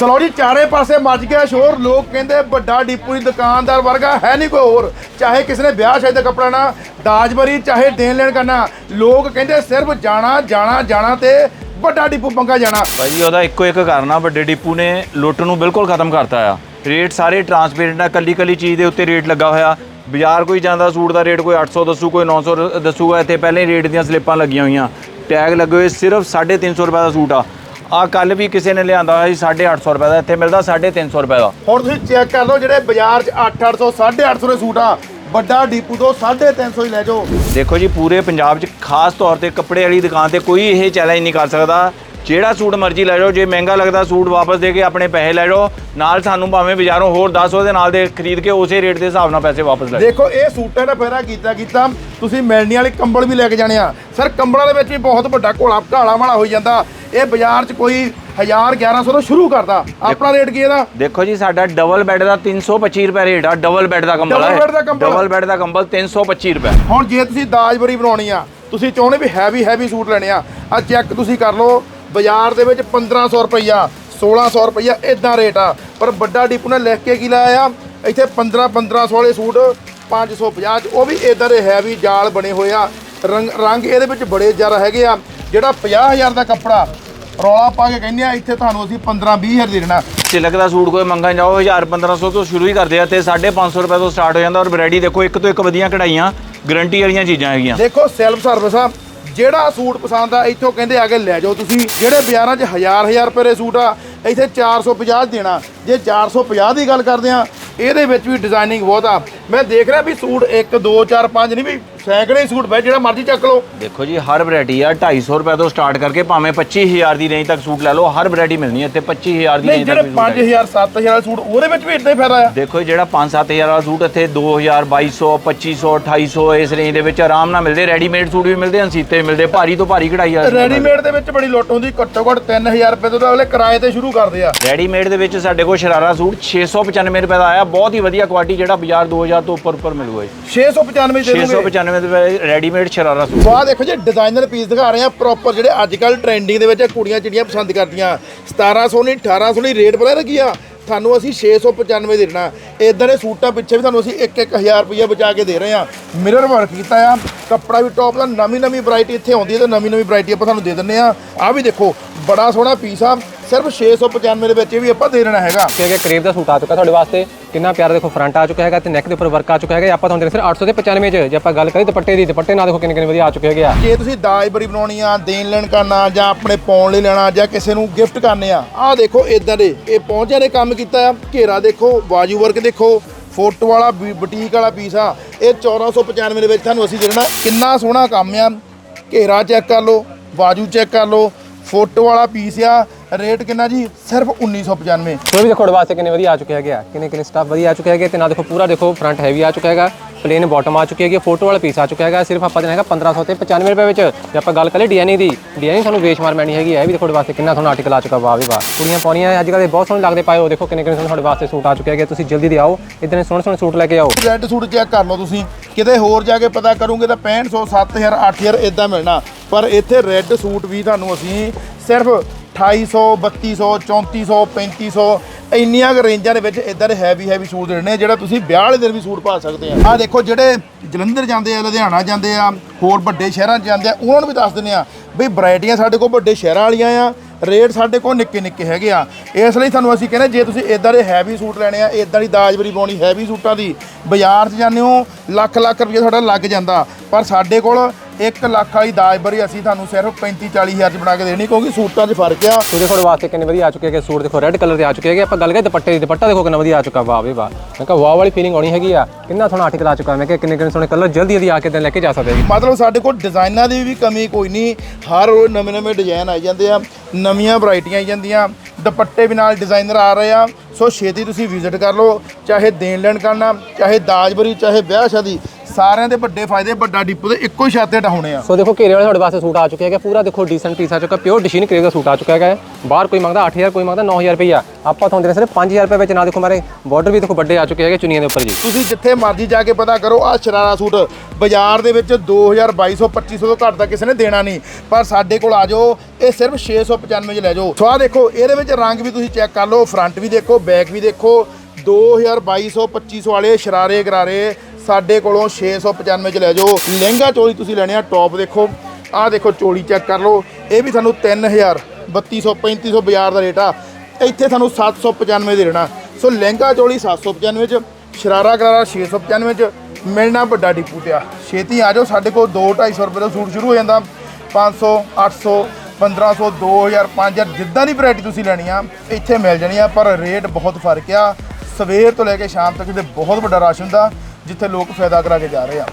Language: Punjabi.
ਚਲੋ ਜੀ ਚਾਰੇ ਪਾਸੇ ਮੱਜ ਗਿਆ ਸ਼ੋਰ। ਲੋਕ ਕਹਿੰਦੇ ਵੱਡਾ ਡੀਪੂ ਦੀ ਦੁਕਾਨਦਾਰ ਵਰਗਾ ਹੈ ਨਹੀਂ ਕੋਈ ਹੋਰ। ਚਾਹੇ ਕਿਸੇ ਨੇ ਵਿਆਹ ਸ਼ਾਦੀ ਦਾ ਕੱਪੜਾ ਨਾ ਦਾਜਬਰੀ ਚਾਹੇ ਦੇਣ ਲੈਣ ਕਰਨਾ ਲੋਕ ਕਹਿੰਦੇ ਸਿਰਫ ਜਾਣਾ ਜਾਣਾ ਜਾਣਾ ਤੇ ਵੱਡਾ ਡੀਪੂ ਪੰਗਾ ਜਾਣਾ। ਭਾਈ ਜੀ ਉਹਦਾ ਇੱਕੋ ਇੱਕ ਕਾਰਨ ਆ, ਵੱਡੇ ਡੀਪੂ ਨੇ ਲੁੱਟ ਨੂੰ ਬਿਲਕੁਲ ਖਤਮ ਕਰਤਾ ਆ। ਰੇਟ ਸਾਰੇ ਟਰਾਂਸਪੇਰੈਂਟ ਆ ਕੱਲੀ ਕੱਲੀ ਚੀਜ਼ ਦੇ ਉੱਤੇ ਰੇਟ ਲੱਗਾ ਹੋਇਆ। ਬਾਜ਼ਾਰ ਕੋਈ ਜਾਂਦਾ, ਸੂਟ ਦਾ ਰੇਟ ਕੋਈ 800 ਦੱਸੂ, ਕੋਈ 900 ਰ- ਦੱਸੂਗਾ, ਇੱਥੇ ਪਹਿਲੇ ਹੀ ਰੇਟ ਦੀਆਂ ਸਲਿੱਪਾਂ ਲੱਗੀਆਂ ਹੋਈਆਂ। ਟੈਗ ਲੱਗੇ ਹੋਏ ਸਿਰਫ 350 ਰੁਪਏ ਦਾ ਸੂਟ ਆ। ਆ ਕੱਲ ਵੀ ਕਿਸੇ ਨੇ ਲਿਆਂਦਾ ਹੋਇਆ ਸੀ 850 ਰੁਪਏ ਦਾ ਇੱਥੇ ਮਿਲਦਾ 350 ਰੁਪਏ ਦਾ। ਹੁਣ ਤੁਸੀਂ ਚੈੱਕ ਕਰ ਲਓ ਜਿਹੜੇ ਬਾਜ਼ਾਰ 'ਚ 8-800 850 ਦੇ ਸੂਟ ਆ ਵੱਡਾ ਡੀਪੂ ਤੋਂ 350 ਹੀ ਲੈ ਜਾਓ। ਦੇਖੋ ਜੀ ਪੂਰੇ ਪੰਜਾਬ 'ਚ ਖਾਸ ਤੌਰ ਤੇ ਕੱਪੜੇ ਵਾਲੀ ਦੁਕਾਨ ਤੇ ਕੋਈ ਇਹ ਚੈਲੰਜ ਨਹੀਂ ਕਰ ਸਕਦਾ। ਜਿਹੜਾ ਸੂਟ ਮਰਜ਼ੀ ਲੈ ਜਾਓ ਜੇ ਮਹਿੰਗਾ ਲੱਗਦਾ ਸੂਟ ਵਾਪਸ ਦੇ ਕੇ ਆਪਣੇ ਪੈਸੇ ਲੈ ਜਾਓ ਨਾਲ ਸਾਨੂੰ ਭਾਵੇਂ ਬਾਜ਼ਾਰੋਂ ਹੋਰ 10 ਉਹਦੇ ਨਾਲ ਦੇ ਖਰੀਦ ਕੇ ਉਸੇ ਰੇਟ ਦੇ ਹਿਸਾਬ ਨਾਲ ਪੈਸੇ ਵਾਪਸ ਲੈ ਦੇਖੋ ਇਹ ਸੂਟਾਂ ਦਾ ਫਾਇਦਾ ਕੀਤਾ ਕੀਤਾ ਤੁਸੀਂ ਮਿਲਣੀ ਵਾਲੇ ਕੰਬਲ ਵੀ ਲੈ ਕੇ ਜਾਣੇ ਆ। ਸਰ ਕੰਬਲਾਂ ਦੇ ਵਿੱਚ ਵੀ ਬਹੁਤ ਵੱਡਾ ਘੋਲਾ ਘਾਲਾ ਵਾਲਾ ਹੋਈ ਜਾਂਦਾ। ਇਹ ਬਾਜ਼ਾਰ 'ਚ ਕੋਈ 1000 1100 ਤੋਂ ਸ਼ੁਰੂ ਕਰਦਾ। ਆਪਣਾ ਰੇਟ ਕੀ ਇਹਦਾ? ਦੇਖੋ ਜੀ ਸਾਡਾ ਡਬਲ ਬੈੱਡ ਦਾ 325 ਰੁਪਏ ਰੇਟ ਆ ਡਬਲ ਬੈੱਡ ਦਾ ਕੰਬਲ bed ਦਾ ਕੰਬਲ। ਡਬਲ ਬੈੱਡ ਦਾ ਕੰਬਲ 325 ਰੁਪਏ। ਹੁਣ ਜੇ ਤੁਸੀਂ ਦਾਜਬਰੀ ਬਣਾਉਣੀ ਆ ਤੁਸੀਂ ਚਾਹੁੰਦੇ ਵੀ ਹੈਵੀ ਹੈਵੀ ਸੂਟ ਲੈਣੇ ਆ ਆ ਚੈੱਕ ਤੁਸੀਂ ਕਰ ਲਓ। ਬਾਜ਼ਾਰ ਦੇ ਵਿੱਚ 1500 ਰੁਪਈਆ 1600 ਰੁਪਈਆ ਇਦਾਂ ਰੇਟ ਆ। ਪਰ ਵੱਡਾ ਡੀਪੂ ਨੇ ਲਿਖ ਕੇ ਕੀ ਲਾਇਆ? ਆ ਇੱਥੇ 15 1500 ਵਾਲੇ ਸੂਟ 550 ਚ ਉਹ ਵੀ ਇਦਾਂ ਦੇ ਹੈਵੀ ਜਾਲ ਬਣੇ ਹੋਏ ਆ। ਰੰਗ ਇਹਦੇ ਵਿੱਚ ਬੜੇ ਜ਼ਿਆਦਾ ਹੈਗੇ ਆ। ਜਿਹੜਾ 50000 ਦਾ ਕੱਪੜਾ ਰੌਲਾ ਪਾ ਕੇ ਕਹਿੰਦੇ ਆ ਇੱਥੇ ਤੁਹਾਨੂੰ ਅਸੀਂ 15 20000 ਦੇ ਦੇਣਾ। ਸਿਲਕ ਦਾ ਸੂਟ ਕੋਈ ਮੰਗਣ ਜਾਓ 1000 1500 ਤੋਂ ਸ਼ੁਰੂ ਹੀ ਕਰਦੇ ਆ ਤੇ 550 ਰੁਪਏ ਤੋਂ ਸਟਾਰਟ ਹੋ ਜਾਂਦਾ। ਔਰ ਵੈਰਾਈਟੀ ਦੇਖੋ ਇੱਕ ਤੋਂ ਇੱਕ ਵਧੀਆ ਕਢਾਈਆਂ ਗਾਰੰਟੀ ਵਾਲੀਆਂ ਚੀਜ਼ਾਂ ਹੈਗੀਆਂ। ਦੇਖੋ ਸੈਲਫ ਸਰਵਿਸ ਆ। ਜਿਹੜਾ ਸੂਟ ਪਸੰਦ ਆ, ਇੱਥੋਂ ਕਹਿੰਦੇ ਆ ਕੇ ਲੈ ਜਾਓ ਤੁਸੀਂ। ਜਿਹੜੇ ਬਾਜ਼ਾਰਾਂ 'ਚ ਹਜ਼ਾਰ ਹਜ਼ਾਰ ਰੁਪਏ ਦੇ ਸੂਟ ਆ, ਇੱਥੇ 450 ਦੇਣਾ। ਜੇ 450 ਦੀ ਗੱਲ ਕਰਦੇ ਆ, ਇਹਦੇ ਵਿੱਚ ਵੀ ਡਿਜ਼ਾਈਨਿੰਗ ਬਹੁਤ ਆ। ਮੈਂ ਦੇਖ ਰਿਹਾ ਵੀ ਸੂਟ 1 2 4 5 ਨਹੀਂ ਵੀ ਸੈਂਕੜੇ ਹੀ ਸੂਟ ਪਏ ਜਿਹੜਾ ਮਰਜ਼ੀ ਚੱਕ ਲਓ। ਦੇਖੋ ਜੀ ਹਰ ਵੈਰਾਈਟੀ ਆ 250 ਰੁਪਏ ਤੋਂ ਸਟਾਰਟ ਕਰਕੇ ਭਾਵੇਂ 25000 ਦੀ ਰੇਂਜ ਤੱਕ ਸੂਟ ਲੈ ਲਓ ਹਰ ਵੈਰਾਈਟੀ ਮਿਲਣੀ ਹੈ ਇੱਥੇ 25000 ਦੀ ਨਹੀਂ ਰੇਂਜ ਜਿਹੜੇ ਤੱਕ ਵੀ ਸੂਟ ਹੈ 5000 7000 ਵਾਲੇ ਸੂਟ ਉਹਦੇ ਵਿੱਚ ਵੀ ਇਦਾਂ ਹੀ ਫਾਇਦਾ ਆ। ਦੇਖੋ ਜੀ, ਜਿਹੜਾ 5-7000 ਵਾਲਾ ਸੂਟ ਇੱਥੇ 2000 2200 2500 2800 ਇਸ ਰੇਂਜ ਦੇ ਵਿੱਚ ਆਰਾਮ ਨਾਲ ਮਿਲਦੇ ਰੈਡੀਮੇਡ ਸੂਟ ਵੀ ਮਿਲਦੇ ਅਨਸੀਤੇ ਮਿਲਦੇ ਭਾਰੀ ਤੋਂ ਭਾਰੀ ਕਢਾਈ ਆ ਰੈਡੀਮੇਡ ਦੇ ਵਿੱਚ ਬੜੀ ਲੁੱਟ ਹੁੰਦੀ ਘੱਟੋ ਘੱਟ 3000 ਰੁਪਏ ਤੋਂ ਤਾਂ ਅਗਲੇ ਕਿਰਾਏ ਤੇ ਸ਼ੁਰੂ ਕਰਦੇ ਆ। ਰੈਡੀਮੇਡ ਦੇ ਵਿੱਚ ਸਾਡੇ ਕੋਲ ਸ਼ਰਾਰਾ ਸੂਟ 695 ਰੁਪਏ ਦਾ ਆਇਆ ਬਹੁਤ ਹੀ ਵਧੀਆ ਕੁਆਲਿਟੀ ਜਿਹੜਾ ਬਾਜ਼ਾਰ 2000 ਤੋਂ ਉੱਪਰ ਉੱਪਰ ਮਿਲੂਗਾ ਜੀ। 695 ਦੇ ਦੋਗੇ। 695 ਦੇ ਰੈਡੀਮੇਡ ਸ਼ਰਾਰਾ ਸੂਟ। ਆਹ ਦੇਖੋ ਜੀ ਡਿਜ਼ਾਈਨਰ ਪੀਸ ਦਿਖਾ ਰਹੇ ਆ ਪ੍ਰੋਪਰ ਜਿਹੜੇ ਅੱਜ ਕੱਲ ਟ੍ਰੈਂਡਿੰਗ ਦੇ ਵਿੱਚ ਕੁੜੀਆਂ ਚਿੜੀਆਂ ਪਸੰਦ ਕਰਦੀਆਂ। 1700 ਨਹੀਂ 1800 ਨਹੀਂ ਰੇਟ ਪਤਾ ਕੀ ਆ? ਤੁਹਾਨੂੰ ਅਸੀਂ 695 ਦੇ ਦੇਣਾ। ਇਦਾਂ ਦੇ ਸੂਟਾਂ ਪਿੱਛੇ ਵੀ ਤੁਹਾਨੂੰ ਅਸੀਂ 1-1000 ਰੁਪਏ ਬਚਾ ਕੇ ਦੇ ਰਹੇ ਆ ਮਿਰਰ ਵਰਕ ਕੀਤਾ ਆ ਕੱਪੜਾ ਵੀ ਟੌਪ ਦਾ ਨਵੀਂ ਨਵੀਂ ਵੈਰਾਈਟੀ ਇੱਥੇ ਆਉਂਦੀ ਹੈ ਤੇ ਨਵੀਂ ਨਵੀਂ ਵੈਰਾਈਟੀ ਆਪਾਂ ਤੁਹਾਨੂੰ ਦੇ ਦਿੰਨੇ ਆ ਆ ਵੀ ਦੇਖੋ ਬੜਾ ਸੋਹਣਾ ਪੀਸ ਆ। ਸਿਰਫ 695 ਦੇ ਵਿੱਚ ਇਹ ਵੀ ਆਪਾਂ ਦੇ ਦੇਣਾ ਹੈਗਾ। ਕਿ ਕਿ ਕਰੀਬ ਦਾ ਸੂਟ ਆ ਚੁੱਕਾ ਤੁਹਾਡੇ ਵਾਸਤੇ ਕਿੰਨਾ ਪਿਆਰਾ ਦੇਖੋ ਫਰੰਟ ਆ ਚੁੱਕਾ ਹੈਗਾ ਤੇ ਨੈਕ ਦੇ ਉੱਪਰ ਵਰਕ ਆ ਚੁੱਕਾ ਹੈਗਾ। ਆਪਾਂ ਤੁਹਾਨੂੰ ਦੇ ਸਿਰ 800 ਤੇ 95 ਚ ਜੇ ਆਪਾਂ ਗੱਲ ਕਰੀਏ ਦੁਪੱਟੇ ਦੀ ਦੁਪੱਟੇ ਨਾਲ ਦੇਖੋ ਕਿੰਨੇ ਕਿੰਨੇ ਵਧੀਆ ਆ ਚੁੱਕੇ ਹੈਗੇ ਆ। ਜੇ ਤੁਸੀਂ ਦਾਜ ਬਰੀ ਬਣਾਉਣੀ ਆ ਦੇਣ ਲੈਣ ਕਰਨਾ ਜਾਂ ਆਪਣੇ ਪਾਉਣ ਲਈ ਲੈਣਾ ਜਾਂ ਕਿਸੇ ਨੂੰ ਗਿਫਟ ਕਰਨੇ ਆ ਆਹ ਦੇਖੋ ਇਦਾਂ ਦੇ। ਇਹ ਪਹੁੰਚਿਆ ਨੇ ਕੰਮ ਕੀਤਾ ਆ ਘੇਰਾ ਦੇਖੋ ਬਾਜੂ ਵਰਕ ਦੇਖੋ ਫੋਟੋ ਵਾਲਾ ਬੁਟੀਕ ਵਾਲਾ ਪੀਸ ਆ ਇਹ 1495 ਦੇ ਵਿੱਚ ਤੁਹਾਨੂੰ ਅਸੀਂ ਦੇਣਾ। ਕਿੰਨਾ ਸੋਹਣਾ ਕੰਮ ਆ। ਘੇਰਾ ਚੈੱਕ ਕਰ ਲਓ ਬਾਜੂ ਚੈੱਕ ਕਰ ਲਓ ਫੋਟੋ ਵਾਲਾ ਪੀਸ ਆ ਰੇਟ ਕਿੰਨਾ ਜੀ? ਸਿਰਫ 1995 ਕੋਈ ਵੀ ਦੇਖੋ ਤੁਹਾਡੇ ਵਾਸਤੇ ਕਿੰਨੇ ਵਧੀਆ ਆ ਚੁੱਕੇ ਹੈਗੇ ਕਿੰਨੇ ਕਿੰਨੇ ਸਟਾਫ ਵਧੀਆ ਆ ਚੁੱਕੇ ਹੈਗੇ। ਤੇ ਨਾਲ ਦੇਖੋ ਪੂਰਾ ਦੇਖੋ ਫਰੰਟ ਹੈਵੀ ਆ ਚੁੱਕਾ ਹੈਗਾ। ਪਲੇਨ ਬਾਟਮ ਆ ਚੁੱਕੀ ਹੈਗੀ। ਫੋਟੋ ਵਾਲਾ ਪੀਸ ਆ ਚੁੱਕਾ ਹੈਗਾ। ਸਿਰਫ ਆਪਾਂ ਦੇਣਾ ਹੈਗਾ 1500 ਤੇ 95 ਰੁਪਏ ਵਿੱਚ। ਜੇ ਆਪਾਂ ਗੱਲ ਕਰੀਏ ਡਿਜ਼ਾਈਨਿੰਗ ਦੀ ਡਿਜ਼ਾਈਨਿੰਗ ਤੁਹਾਨੂੰ ਵੇਚ ਮਾਰ ਮੈਣੀ ਹੈਗੀ ਇਹ ਵੀ ਦੇਖੋ ਵਾਸਤੇ ਕਿੰਨਾ ਤੁਹਾਨੂੰ ਆਰਟੀਕਲ ਆ ਚੁੱਕਾ ਵਾਹ ਵੀ ਵਾਹ। ਕੁੜੀਆਂ ਪਾਉਣੀਆਂ ਅੱਜ ਕੱਲ੍ਹ ਦੇ ਬਹੁਤ ਸੋਹਣੇ ਲੱਗਦੇ ਪਾਏ ਹੋ ਦੇਖੋ ਕਿੰਨੇ ਕਿੰਨੇ ਤੁਹਾਡੇ ਵਾਸਤੇ ਸੂਟ ਆ ਚੁੱਕੇ ਹੈਗੇ। ਤੁਸੀਂ ਜਲਦੀ ਦੇ ਆਓ। ਇਦਾਂ ਦੇ ਸੋਹਣੇ ਸੋਹਣੇ ਸੂਟ ਲੈ ਕੇ ਆਓ। ਰੈੱਡ ਸੂਟ ਚੈੱਕ ਕਰ ਲਓ ਤੁਸੀਂ। ਕਿਤੇ ਹੋਰ ਜਾ ਕੇ ਪਤਾ ਕਰੋਗੇ ਤਾਂ 6500 7000 8000 ਇਦਾਂ ਮਿਲਣਾ। ਪਰ ਇੱਥੇ ਰੈੱਡ ਸੂਟ ਵੀ ਤੁਹਾਨੂੰ ਅਸੀਂ ਸਿਰਫ 2800 3200 3400 3500 ਇੰਨੀਆਂ ਕੁ ਰੇਂਜਾਂ ਦੇ ਵਿੱਚ ਇਦਾਂ ਦੇ ਹੈਵੀ ਹੈਵੀ ਸੂਟ ਦੇਣੇ ਆ ਜਿਹੜਾ ਤੁਸੀਂ ਵਿਆਹ ਵਾਲੇ ਦਿਨ ਵੀ ਸੂਟ ਪਾ ਸਕਦੇ ਆ। ਆ ਦੇਖੋ ਜਿਹੜੇ ਜਲੰਧਰ ਜਾਂਦੇ ਆ, ਲੁਧਿਆਣਾ ਜਾਂਦੇ ਆ, ਹੋਰ ਵੱਡੇ ਸ਼ਹਿਰਾਂ 'ਚ ਜਾਂਦੇ ਆ, ਉਹਨਾਂ ਨੂੰ ਵੀ ਦੱਸ ਦਿੰਦੇ ਆ ਵੀ ਵੈਰਾਈਟੀਆਂ ਸਾਡੇ ਕੋਲ ਵੱਡੇ ਸ਼ਹਿਰਾਂ ਵਾਲੀਆਂ ਆ ਰੇਟ ਸਾਡੇ ਕੋਲ ਨਿੱਕੇ ਨਿੱਕੇ ਹੈਗੇ ਆ। ਇਸ ਲਈ ਤੁਹਾਨੂੰ ਅਸੀਂ ਕਹਿੰਦੇ, ਜੇ ਤੁਸੀਂ ਇਦਾਂ ਦੇ ਹੈਵੀ ਸੂਟ ਲੈਣੇ ਆ ਇਦਾਂ ਦੀ ਦਾਜਬਰੀ ਪਾਉਣੀ ਹੈਵੀ ਸੂਟਾਂ ਦੀ, ਬਾਜ਼ਾਰ 'ਚ ਜਾਂਦੇ ਹੋ ਲੱਖ ਲੱਖ ਰੁਪਏ ਤੁਹਾਡਾ ਲੱਗ ਜਾਂਦਾ, ਪਰ ਸਾਡੇ ਕੋਲ 1 ਲੱਖ ਵਾਲੀ ਦਾਜਬਰੀ ਅਸੀਂ ਤੁਹਾਨੂੰ ਸਿਰਫ 35 40 ਹਜ਼ਾਰ 'ਚ ਬਣਾ ਕੇ ਦੇਣੀ ਕਿਉਂਕਿ ਸੂਟਾਂ 'ਚ ਫ਼ਰਕ ਆ। ਸੂਟ ਦੇਖੋ ਵਾਸਤੇ ਕਿੰਨੇ ਵਧੀਆ ਆ ਚੁੱਕੇ ਹੈਗੇ ਸੂਟ ਦੇਖੋ ਰੈੱਡ ਕਲਰ ਦੇ ਆ ਚੁੱਕੇ ਹੈਗੇ। ਆਪਾਂ ਗੱਲ ਕਰੀਏ ਦੁਪੱਟੇ ਦੀ ਦੁਪੱਟਾ ਦੇਖੋ ਕਿੰਨਾ ਵਧੀਆ ਆ ਚੁੱਕਾ ਵਾਹ ਵੀ ਵਾਹ। ਮੈਂ ਕਿਹਾ ਵਾਹ ਵਾਲੀ ਫੀਲਿੰਗ ਆਉਣੀ ਹੈਗੀ ਆ। ਕਿੰਨਾ ਤੁਹਾਨੂੰ ਆਰਟੀਕਲ ਆ ਚੁੱਕਾ ਮੈਂ ਕਿਹਾ ਕਿੰਨੇ ਕਿੰਨੇ ਸੋਹਣੇ ਕਲਰ ਜਲਦੀ ਜਲਦੀ ਆ ਕੇ ਦਿਨ ਲੈ ਕੇ ਜਾ ਸਕਦੇ ਜੀ ਮਤਲਬ ਸਾਡੇ ਕੋਲ ਡਿਜ਼ਾਈਨਾਂ ਦੀ ਵੀ ਕਮੀ ਕੋਈ ਨਹੀਂ ਹਰ ਰੋਜ਼ ਨਵੇਂ ਨਵੇਂ ਡਿਜ਼ਾਈਨ ਆਈ ਜਾਂਦੇ ਆ ਨਵੀਆਂ ਵੈਰਾਈਟੀਆਂ ਆਈ ਜਾਂਦੀਆਂ ਦੁਪੱਟੇ ਵੀ ਨਾਲ ਡਿਜ਼ਾਈਨਰ ਆ ਰਹੇ ਆ। ਸੋ ਛੇਤੀ ਤੁਸੀਂ ਵਿਜ਼ਿਟ ਕਰ ਲਓ ਚਾਹੇ ਦੇਣ ਲੈਣ ਕਰਨਾ ਚਾਹੇ ਦਾਜਬਰੀ ਚਾਹੇ ਵਿਆਹ ਸ਼ਾਦੀ ਸਾਰਿਆਂ ਦੇ ਵੱਡੇ ਫਾਇਦੇ ਵੱਡਾ ਡਿਪੂ ਦੇ ਇੱਕੋ ਹੀ ਛੱਤ ਤੇ ਢਾਉਣੇ ਆ। ਸੋ ਦੇਖੋ ਘੇਰੇ ਵਾਲੇ ਤੁਹਾਡੇ ਵਾਸਤੇ ਸੂਟ ਆ ਚੁੱਕੇ ਹੈਗੇ। ਪੂਰਾ ਦੇਖੋ ਡੀਸੈਂਟ ਪੀਸ ਆ ਚੁੱਕਾ ਪਿਓਰ ਡਿਸ਼ੀਨ ਕਰੇਗ ਦਾ ਸੂਟ ਆ ਚੁੱਕਾ ਹੈਗਾ ਬਾਹਰ ਕੋਈ ਮੰਗਦਾ 8000 ਕੋਈ ਮੰਗਦਾ 9000 ਰੁਪਈਆ। ਆਪਾਂ ਤੁਹਾਨੂੰ ਦੇ ਰਹੇ ਸਿਰਫ 5000 ਰੁਪਏ ਵਿੱਚ ਨਾ ਦੇਖੋ ਮਾਰੇ ਬਾਰਡਰ ਵੀ ਦੇਖੋ ਵੱਡੇ ਆ ਚੁੱਕੇ ਹੈਗੇ ਚੁੰਨੀਆਂ ਦੇ ਉੱਪਰ ਜੀ। ਤੁਸੀਂ ਜਿੱਥੇ ਮਰਜ਼ੀ ਜਾ ਕੇ ਪਤਾ ਕਰੋ ਆ ਸ਼ਰਾਰਾ ਸੂਟ ਬਾਜ਼ਾਰ ਦੇ ਵਿੱਚ 2000 2200 2500 ਤੋਂ ਘੱਟ ਤਾਂ ਕਿਸੇ ਨੇ ਦੇਣਾ ਨਹੀਂ। ਪਰ ਸਾਡੇ ਕੋਲ ਆ ਜਾਓ ਇਹ ਸਿਰਫ 695 ਚ ਲੈ ਜਾਓ। ਸੋ ਆਹ ਦੇਖੋ ਇਹਦੇ ਵਿੱਚ ਰੰਗ ਵੀ ਤੁਸੀਂ ਚੈੱਕ ਕਰ ਲਓ ਫਰੰਟ ਵੀ ਦੇਖੋ ਬੈਕ ਵੀ ਦੇਖੋ। 2000 2200 2500 ਵਾਲੇ ਸ਼ਰਾਰੇ ਗਰਾਰੇ ਸਾਡੇ ਕੋਲੋਂ 695 ਚ ਲੈ ਜਾਓ। ਲਹਿੰਗਾ ਚੋਲੀ ਤੁਸੀਂ ਲੈਣੇ ਆ ਟੌਪ ਦੇਖੋ। ਆਹ ਦੇਖੋ, ਚੋਲੀ ਚੈੱਕ ਕਰ ਲਓ। ਇਹ ਵੀ ਤੁਹਾਨੂੰ 3000 3200 3500 ਬਾਜ਼ਾਰ ਦਾ ਰੇਟ ਆ। ਇੱਥੇ ਤੁਹਾਨੂੰ 795 ਦੇ ਦੇਣਾ। ਸੋ ਲਹਿੰਗਾ ਚੋਲੀ 795 ਚ, ਸ਼ਰਾਰਾ ਗਰਾਰਾ 695 ਚ, ਮਿਲਣਾ ਵੱਡਾ ਡਿਪੂ ਤੇ ਆ। ਛੇਤੀ ਆ ਜਾਓ, ਸਾਡੇ ਕੋਲ 2 250 ਰੁਪਏ ਦਾ ਸੂਟ ਸ਼ੁਰੂ ਹੋ ਜਾਂਦਾ। 500 800 1500 2000 5000 ਜਿੱਦਾਂ ਦੀ ਵੈਰਾਈਟੀ ਤੁਸੀਂ ਲੈਣੀ ਆ, ਇੱਥੇ ਮਿਲ ਜਾਣੀ ਆ, ਪਰ ਰੇਟ ਬਹੁਤ ਫ਼ਰਕ ਆ। ਸਵੇਰ ਤੋਂ ਲੈ ਕੇ ਸ਼ਾਮ ਤੱਕ ਦੇ ਬਹੁਤ ਵੱਡਾ ਰਸ਼ ਹੁੰਦਾ। ਜਿੱਥੇ ਲੋਕ ਫਾਇਦਾ ਕਰਾ ਕੇ ਜਾ ਰਹੇ ਆ।